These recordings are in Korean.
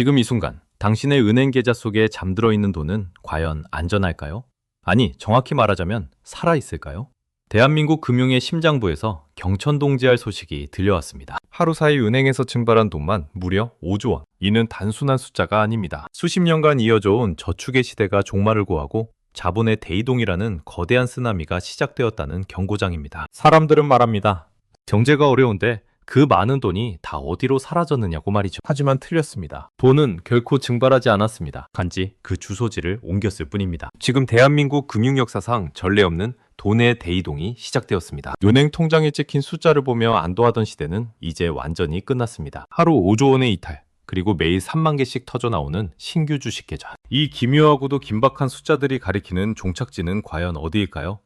지금 이 순간 당신의 은행 계좌 속에 잠들어 있는 돈은 과연 안전할까요? 아니, 정확히 말하자면 살아있을까요? 대한민국 금융의 심장부에서 경천동지할 소식이 들려왔습니다. 하루 사이 은행에서 증발한 돈만 무려 5조 원. 이는 단순한 숫자가 아닙니다. 수십 년간 이어져 온 저축의 시대가 종말을 고하고 자본의 대이동이라는 거대한 쓰나미가 시작되었다는 경고장입니다. 사람들은 말합니다. 경제가 어려운데 그 많은 돈이 다 어디로 사라졌느냐고 말이죠. 하지만 틀렸습니다. 돈은 결코 증발하지 않았습니다. 단지 그 주소지를 옮겼을 뿐입니다. 지금 대한민국 금융 역사상 전례 없는 돈의 대이동이 시작되었습니다. 은행 통장에 찍힌 숫자를 보며 안도하던 시대는 이제 완전히 끝났습니다. 하루 5조 원의 이탈, 그리고 매일 3만 개씩 터져 나오는 신규 주식 계좌. 이 기묘하고도 긴박한 숫자들이 가리키는 종착지는 과연 어디일까요?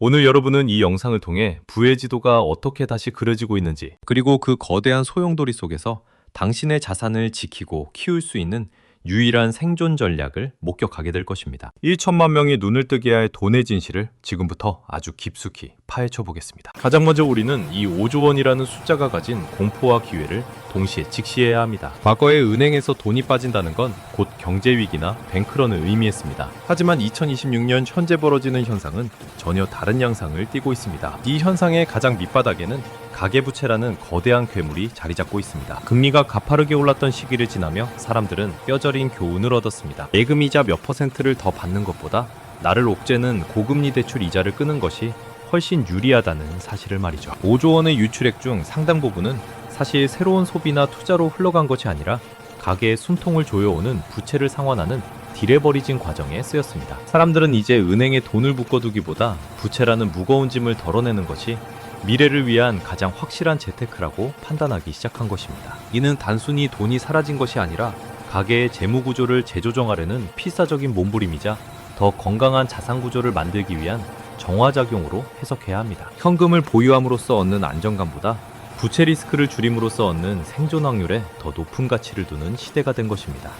오늘 여러분은 이 영상을 통해 부의 지도가 어떻게 다시 그려지고 있는지, 그리고 그 거대한 소용돌이 속에서 당신의 자산을 지키고 키울 수 있는 유일한 생존 전략을 목격하게 될 것입니다. 1천만 명이 눈을 뜨게 할 돈의 진실을 지금부터 아주 깊숙이 파헤쳐 보겠습니다. 가장 먼저 우리는 이 5조 원이라는 숫자가 가진 공포와 기회를 동시에 직시해야 합니다. 과거에 은행에서 돈이 빠진다는 건 곧 경제 위기나 뱅크런을 의미했습니다. 하지만 2026년 현재 벌어지는 현상은 전혀 다른 양상을 띠고 있습니다. 이 현상의 가장 밑바닥에는 가계부채라는 거대한 괴물이 자리 잡고 있습니다. 금리가 가파르게 올랐던 시기를 지나며 사람들은 뼈저린 교훈을 얻었습니다. 예금이자 몇 퍼센트를 더 받는 것보다 나를 옥죄는 고금리 대출 이자를 끄는 것이 훨씬 유리하다는 사실을 말이죠. 5조 원의 유출액 중 상당 부분은 사실 새로운 소비나 투자로 흘러간 것이 아니라 가계의 숨통을 조여오는 부채를 상환하는 디레버리징 과정에 쓰였습니다. 사람들은 이제 은행에 돈을 묶어두기보다 부채라는 무거운 짐을 덜어내는 것이 미래를 위한 가장 확실한 재테크라고 판단하기 시작한 것입니다. 이는 단순히 돈이 사라진 것이 아니라 가계의 재무 구조를 재조정하려는 필사적인 몸부림이자 더 건강한 자산 구조를 만들기 위한 정화작용으로 해석해야 합니다. 현금을 보유함으로써 얻는 안정감보다 부채 리스크를 줄임으로써 얻는 생존 확률에 더 높은 가치를 두는 시대가 된 것입니다.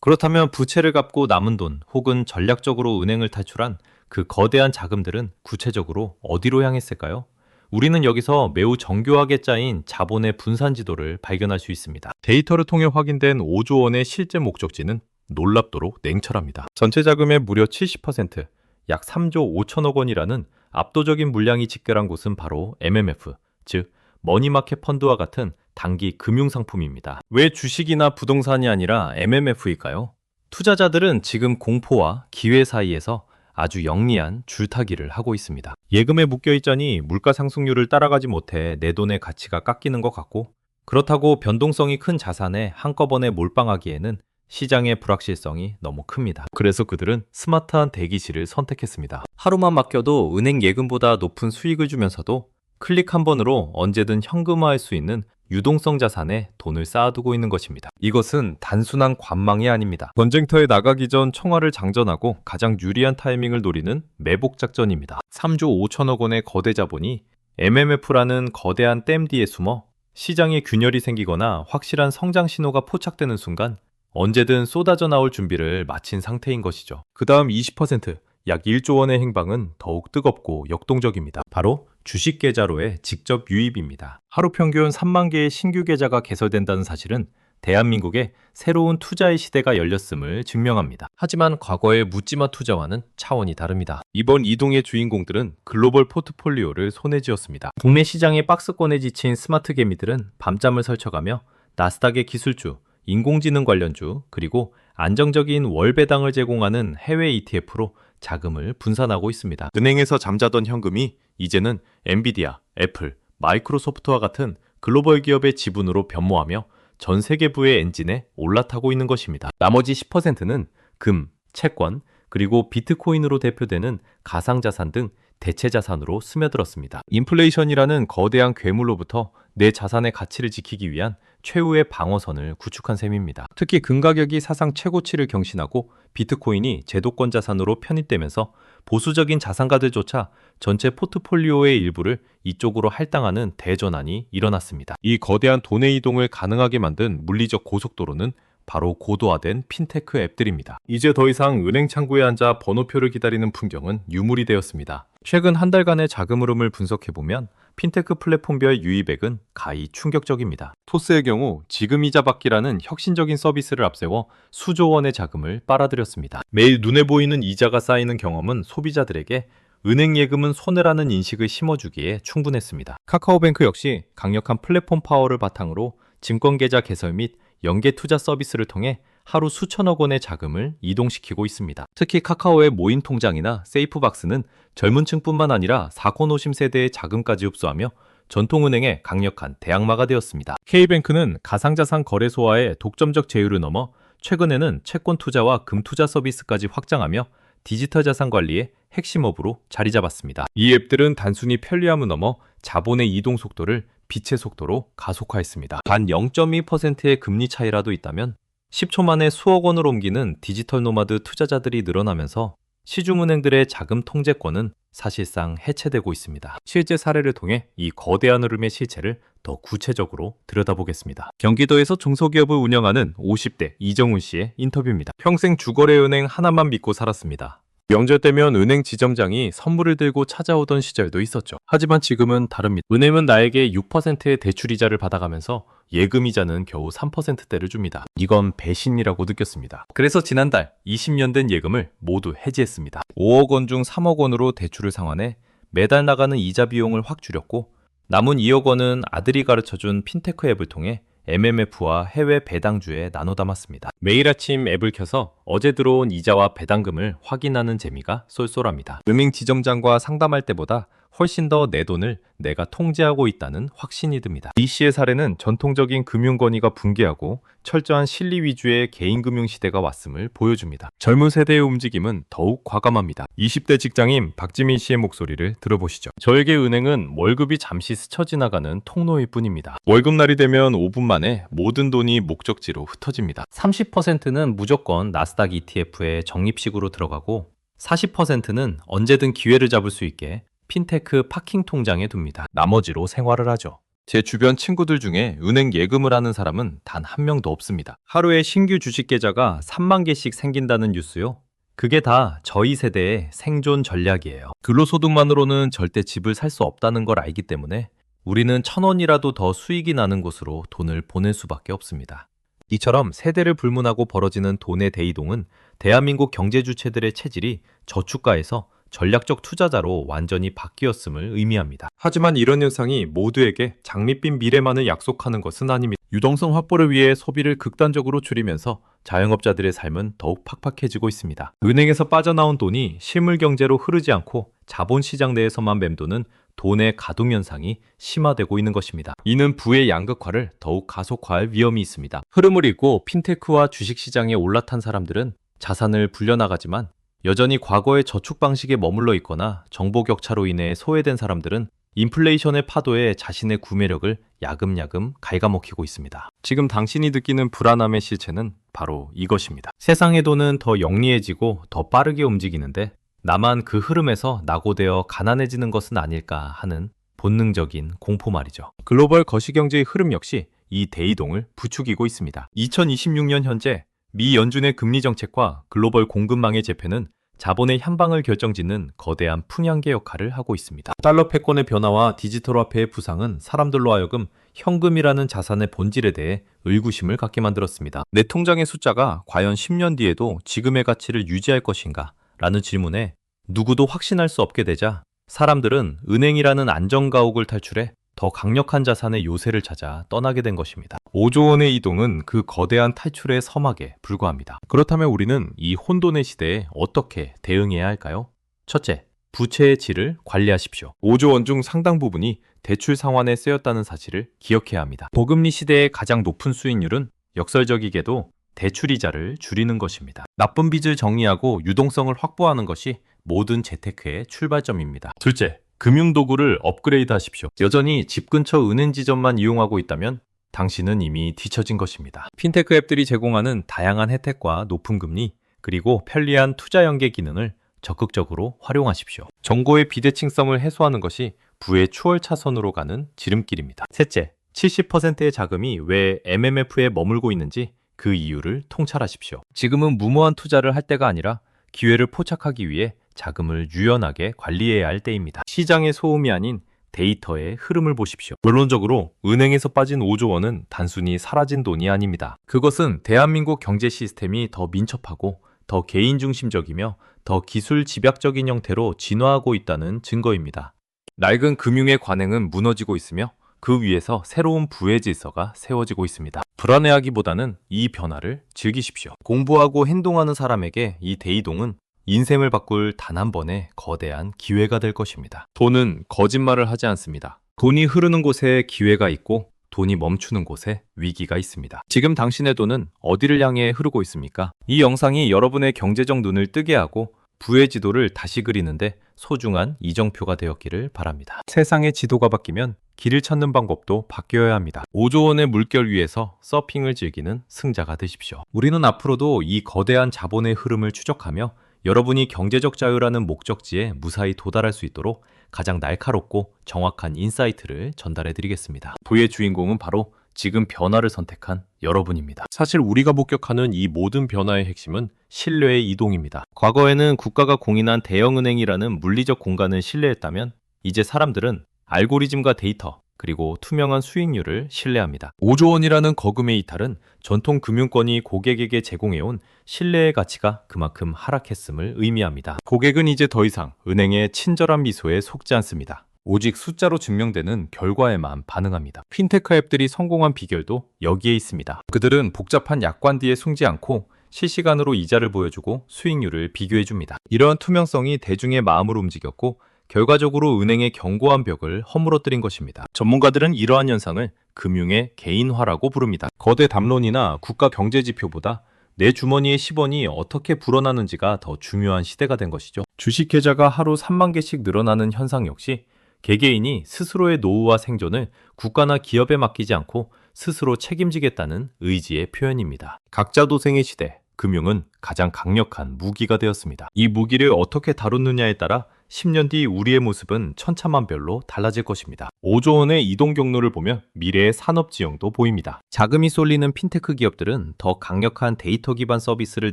그렇다면 부채를 갚고 남은 돈 혹은 전략적으로 은행을 탈출한 그 거대한 자금들은 구체적으로 어디로 향했을까요? 우리는 여기서 매우 정교하게 짜인 자본의 분산 지도를 발견할 수 있습니다. 데이터를 통해 확인된 5조 원의 실제 목적지는 놀랍도록 냉철합니다. 전체 자금의 무려 70%, 약 3조 5천억 원이라는 압도적인 물량이 집결한 곳은 바로 MMF, 즉 머니마켓 펀드와 같은 단기 금융 상품입니다. 왜 주식이나 부동산이 아니라 MMF일까요? 투자자들은 지금 공포와 기회 사이에서 아주 영리한 줄타기를 하고 있습니다. 예금에 묶여 있자니 물가 상승률을 따라가지 못해 내 돈의 가치가 깎이는 것 같고 그렇다고 변동성이 큰 자산에 한꺼번에 몰빵하기에는 시장의 불확실성이 너무 큽니다. 그래서 그들은 스마트한 대기실을 선택했습니다. 하루만 맡겨도 은행 예금보다 높은 수익을 주면서도 클릭 한 번으로 언제든 현금화할 수 있는 유동성 자산에 돈을 쌓아두고 있는 것입니다. 이것은 단순한 관망이 아닙니다. 전쟁터에 나가기 전 청와를 장전하고 가장 유리한 타이밍을 노리는 매복 작전입니다. 3조 5천억 원의 거대 자본이 MMF라는 거대한 댐 뒤에 숨어 시장에 균열이 생기거나 확실한 성장 신호가 포착되는 순간 언제든 쏟아져 나올 준비를 마친 상태인 것이죠. 그 다음 20%, 약 1조 원의 행방은 더욱 뜨겁고 역동적입니다. 바로 주식 계좌로의 직접 유입입니다. 하루 평균 3만 개의 신규 계좌가 개설된다는 사실은 대한민국에 새로운 투자의 시대가 열렸음을 증명합니다. 하지만 과거의 묻지마 투자와는 차원이 다릅니다. 이번 이동의 주인공들은 글로벌 포트폴리오를 손에 쥐었습니다. 국내 시장의 박스권에 지친 스마트 개미들은 밤잠을 설쳐가며 나스닥의 기술주, 인공지능 관련주, 그리고 안정적인 월 배당을 제공하는 해외 ETF로 자금을 분산하고 있습니다. 은행에서 잠자던 현금이 이제는 엔비디아, 애플, 마이크로소프트와 같은 글로벌 기업의 지분으로 변모하며 전 세계부의 엔진에 올라타고 있는 것입니다. 나머지 10%는 금, 채권, 그리고 비트코인으로 대표되는 가상자산 등 대체 자산으로 스며들었습니다. 인플레이션이라는 거대한 괴물로부터 내 자산의 가치를 지키기 위한 최후의 방어선을 구축한 셈입니다. 특히 금 가격이 사상 최고치를 경신하고 비트코인이 제도권 자산으로 편입되면서 보수적인 자산가들조차 전체 포트폴리오의 일부를 이쪽으로 할당하는 대전환이 일어났습니다. 이 거대한 돈의 이동을 가능하게 만든 물리적 고속도로는 바로 고도화된 핀테크 앱들입니다. 이제 더 이상 은행 창구에 앉아 번호표를 기다리는 풍경은 유물이 되었습니다. 최근 한 달간의 자금 흐름을 분석해보면 핀테크 플랫폼별 유입액은 가히 충격적입니다. 토스의 경우 지금 이자 받기라는 혁신적인 서비스를 앞세워 수조 원의 자금을 빨아들였습니다. 매일 눈에 보이는 이자가 쌓이는 경험은 소비자들에게 은행 예금은 손해라는 인식을 심어주기에 충분했습니다. 카카오뱅크 역시 강력한 플랫폼 파워를 바탕으로 증권 계좌 개설 및 연계 투자 서비스를 통해 하루 수천억 원의 자금을 이동시키고 있습니다. 특히 카카오의 모인 통장이나 세이프박스는 젊은 층뿐만 아니라 사고노심 세대의 자금까지 흡수하며 전통은행의 강력한 대항마가 되었습니다. K뱅크는 가상자산 거래소와의 독점적 제휴를 넘어 최근에는 채권 투자와 금 투자 서비스까지 확장하며 디지털 자산 관리의 핵심업으로 자리 잡았습니다. 이 앱들은 단순히 편리함을 넘어 자본의 이동 속도를 빛의 속도로 가속화했습니다. 단 0.2%의 금리 차이라도 있다면 10초 만에 수억 원을 옮기는 디지털 노마드 투자자들이 늘어나면서 시중은행들의 자금 통제권은 사실상 해체되고 있습니다. 실제 사례를 통해 이 거대한 흐름의 실체를 더 구체적으로 들여다보겠습니다. 경기도에서 중소기업을 운영하는 50대 이정훈 씨의 인터뷰입니다. 평생 주거래은행 하나만 믿고 살았습니다. 명절 때면 은행 지점장이 선물을 들고 찾아오던 시절도 있었죠. 하지만 지금은 다릅니다. 은행은 나에게 6%의 대출 이자를 받아가면서 예금 이자는 겨우 3%대를 줍니다. 이건 배신이라고 느꼈습니다. 그래서 지난달 20년 된 예금을 모두 해지했습니다. 5억 원 중 3억 원으로 대출을 상환해 매달 나가는 이자 비용을 확 줄였고 남은 2억 원은 아들이 가르쳐준 핀테크 앱을 통해 MMF와 해외 배당주에 나눠 담았습니다. 매일 아침 앱을 켜서 어제 들어온 이자와 배당금을 확인하는 재미가 쏠쏠합니다. 은행 지점장과 상담할 때보다 훨씬 더 내 돈을 내가 통제하고 있다는 확신이 듭니다. 이 씨의 사례는 전통적인 금융권위가 붕괴하고 철저한 실리 위주의 개인금융 시대가 왔음을 보여줍니다. 젊은 세대의 움직임은 더욱 과감합니다. 20대 직장인 박지민 씨의 목소리를 들어보시죠. 저에게 은행은 월급이 잠시 스쳐 지나가는 통로일 뿐입니다. 월급날이 되면 5분 만에 모든 돈이 목적지로 흩어집니다. 30%는 무조건 나스닥 ETF에 적립식으로 들어가고 40%는 언제든 기회를 잡을 수 있게 핀테크 파킹 통장에 둡니다. 나머지로 생활을 하죠. 제 주변 친구들 중에 은행 예금을 하는 사람은 단 한 명도 없습니다. 하루에 신규 주식 계좌가 3만 개씩 생긴다는 뉴스요. 그게 다 저희 세대의 생존 전략이에요. 근로소득만으로는 절대 집을 살 수 없다는 걸 알기 때문에 우리는 천 원이라도 더 수익이 나는 곳으로 돈을 보낼 수밖에 없습니다. 이처럼 세대를 불문하고 벌어지는 돈의 대이동은 대한민국 경제 주체들의 체질이 저축가에서 전략적 투자자로 완전히 바뀌었음을 의미합니다. 하지만 이런 현상이 모두에게 장밋빛 미래만을 약속하는 것은 아닙니다. 유동성 확보를 위해 소비를 극단적으로 줄이면서 자영업자들의 삶은 더욱 팍팍해지고 있습니다. 은행에서 빠져나온 돈이 실물 경제로 흐르지 않고 자본시장 내에서만 맴도는 돈의 가동 현상이 심화되고 있는 것입니다. 이는 부의 양극화를 더욱 가속화할 위험이 있습니다. 흐름을 읽고 핀테크와 주식시장에 올라탄 사람들은 자산을 불려나가지만 여전히 과거의 저축 방식에 머물러 있거나 정보 격차로 인해 소외된 사람들은 인플레이션의 파도에 자신의 구매력을 야금야금 갉아먹히고 있습니다. 지금 당신이 느끼는 불안함의 실체는 바로 이것입니다. 세상의 돈은 더 영리해지고 더 빠르게 움직이는데 나만 그 흐름에서 낙오되어 가난해지는 것은 아닐까 하는 본능적인 공포 말이죠. 글로벌 거시경제의 흐름 역시 이 대이동을 부추기고 있습니다. 2026년 현재 미 연준의 금리 정책과 글로벌 공급망의 재편은 자본의 향방을 결정짓는 거대한 풍향계 역할을 하고 있습니다. 달러 패권의 변화와 디지털 화폐의 부상은 사람들로 하여금 현금이라는 자산의 본질에 대해 의구심을 갖게 만들었습니다. 내 통장의 숫자가 과연 10년 뒤에도 지금의 가치를 유지할 것인가? 라는 질문에 누구도 확신할 수 없게 되자 사람들은 은행이라는 안정가옥을 탈출해 더 강력한 자산의 요새를 찾아 떠나게 된 것입니다. 5조 원의 이동은 그 거대한 탈출의 서막에 불과합니다. 그렇다면 우리는 이 혼돈의 시대에 어떻게 대응해야 할까요? 첫째, 부채의 질을 관리하십시오. 5조 원 중 상당 부분이 대출 상환에 쓰였다는 사실을 기억해야 합니다. 고금리 시대의 가장 높은 수익률은 역설적이게도 대출 이자를 줄이는 것입니다. 나쁜 빚을 정리하고 유동성을 확보하는 것이 모든 재테크의 출발점입니다. 둘째, 금융 도구를 업그레이드 하십시오. 여전히 집 근처 은행 지점만 이용하고 있다면 당신은 이미 뒤처진 것입니다. 핀테크 앱들이 제공하는 다양한 혜택과 높은 금리, 그리고 편리한 투자 연계 기능을 적극적으로 활용하십시오. 정보의 비대칭성을 해소하는 것이 부의 추월 차선으로 가는 지름길입니다. 셋째, 70%의 자금이 왜 MMF에 머물고 있는지 그 이유를 통찰하십시오. 지금은 무모한 투자를 할 때가 아니라 기회를 포착하기 위해 자금을 유연하게 관리해야 할 때입니다. 시장의 소음이 아닌 데이터의 흐름을 보십시오. 결론적으로 은행에서 빠진 5조 원은 단순히 사라진 돈이 아닙니다. 그것은 대한민국 경제 시스템이 더 민첩하고 더 개인 중심적이며 더 기술 집약적인 형태로 진화하고 있다는 증거입니다. 낡은 금융의 관행은 무너지고 있으며 그 위에서 새로운 부의 질서가 세워지고 있습니다. 불안해하기보다는 이 변화를 즐기십시오. 공부하고 행동하는 사람에게 이 대이동은 인생을 바꿀 단 한 번의 거대한 기회가 될 것입니다. 돈은 거짓말을 하지 않습니다. 돈이 흐르는 곳에 기회가 있고 돈이 멈추는 곳에 위기가 있습니다. 지금 당신의 돈은 어디를 향해 흐르고 있습니까? 이 영상이 여러분의 경제적 눈을 뜨게 하고 부의 지도를 다시 그리는데 소중한 이정표가 되었기를 바랍니다. 세상의 지도가 바뀌면 길을 찾는 방법도 바뀌어야 합니다. 5조 원의 물결 위에서 서핑을 즐기는 승자가 되십시오. 우리는 앞으로도 이 거대한 자본의 흐름을 추적하며 여러분이 경제적 자유라는 목적지에 무사히 도달할 수 있도록 가장 날카롭고 정확한 인사이트를 전달해 드리겠습니다. 부의 주인공은 바로 지금 변화를 선택한 여러분입니다. 사실 우리가 목격하는 이 모든 변화의 핵심은 신뢰의 이동입니다. 과거에는 국가가 공인한 대형은행이라는 물리적 공간을 신뢰했다면 이제 사람들은 알고리즘과 데이터 그리고 투명한 수익률을 신뢰합니다. 5조 원이라는 거금의 이탈은 전통 금융권이 고객에게 제공해온 신뢰의 가치가 그만큼 하락했음을 의미합니다. 고객은 이제 더 이상 은행의 친절한 미소에 속지 않습니다. 오직 숫자로 증명되는 결과에만 반응합니다. 핀테크 앱들이 성공한 비결도 여기에 있습니다. 그들은 복잡한 약관 뒤에 숨지 않고 실시간으로 이자를 보여주고 수익률을 비교해줍니다. 이러한 투명성이 대중의 마음을 움직였고 결과적으로 은행의 견고한 벽을 허물어뜨린 것입니다. 전문가들은 이러한 현상을 금융의 개인화라고 부릅니다. 거대 담론이나 국가 경제 지표보다 내 주머니에 10원이 어떻게 불어나는지가 더 중요한 시대가 된 것이죠. 주식 계좌가 하루 3만 개씩 늘어나는 현상 역시 개개인이 스스로의 노후와 생존을 국가나 기업에 맡기지 않고 스스로 책임지겠다는 의지의 표현입니다. 각자 도생의 시대, 금융은 가장 강력한 무기가 되었습니다. 이 무기를 어떻게 다루느냐에 따라 10년 뒤 우리의 모습은 천차만별로 달라질 것입니다. 5조 원의 이동 경로를 보면 미래의 산업 지형도 보입니다. 자금이 쏠리는 핀테크 기업들은 더 강력한 데이터 기반 서비스를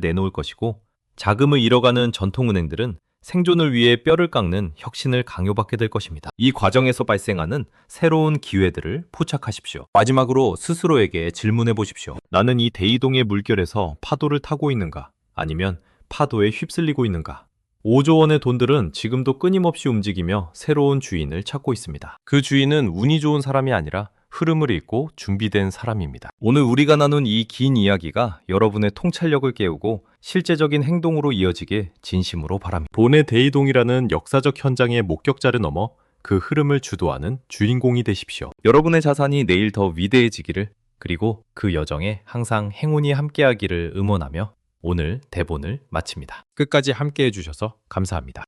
내놓을 것이고 자금을 잃어가는 전통은행들은 생존을 위해 뼈를 깎는 혁신을 강요받게 될 것입니다. 이 과정에서 발생하는 새로운 기회들을 포착하십시오. 마지막으로 스스로에게 질문해 보십시오. 나는 이 대이동의 물결에서 파도를 타고 있는가? 아니면 파도에 휩쓸리고 있는가? 5조 원의 돈들은 지금도 끊임없이 움직이며 새로운 주인을 찾고 있습니다. 그 주인은 운이 좋은 사람이 아니라 흐름을 읽고 준비된 사람입니다. 오늘 우리가 나눈 이 긴 이야기가 여러분의 통찰력을 깨우고 실제적인 행동으로 이어지길 진심으로 바랍니다. 돈의 대이동이라는 역사적 현장의 목격자를 넘어 그 흐름을 주도하는 주인공이 되십시오. 여러분의 자산이 내일 더 위대해지기를 그리고 그 여정에 항상 행운이 함께하기를 응원하며 오늘 대본을 마칩니다. 끝까지 함께 해 주셔서 감사합니다.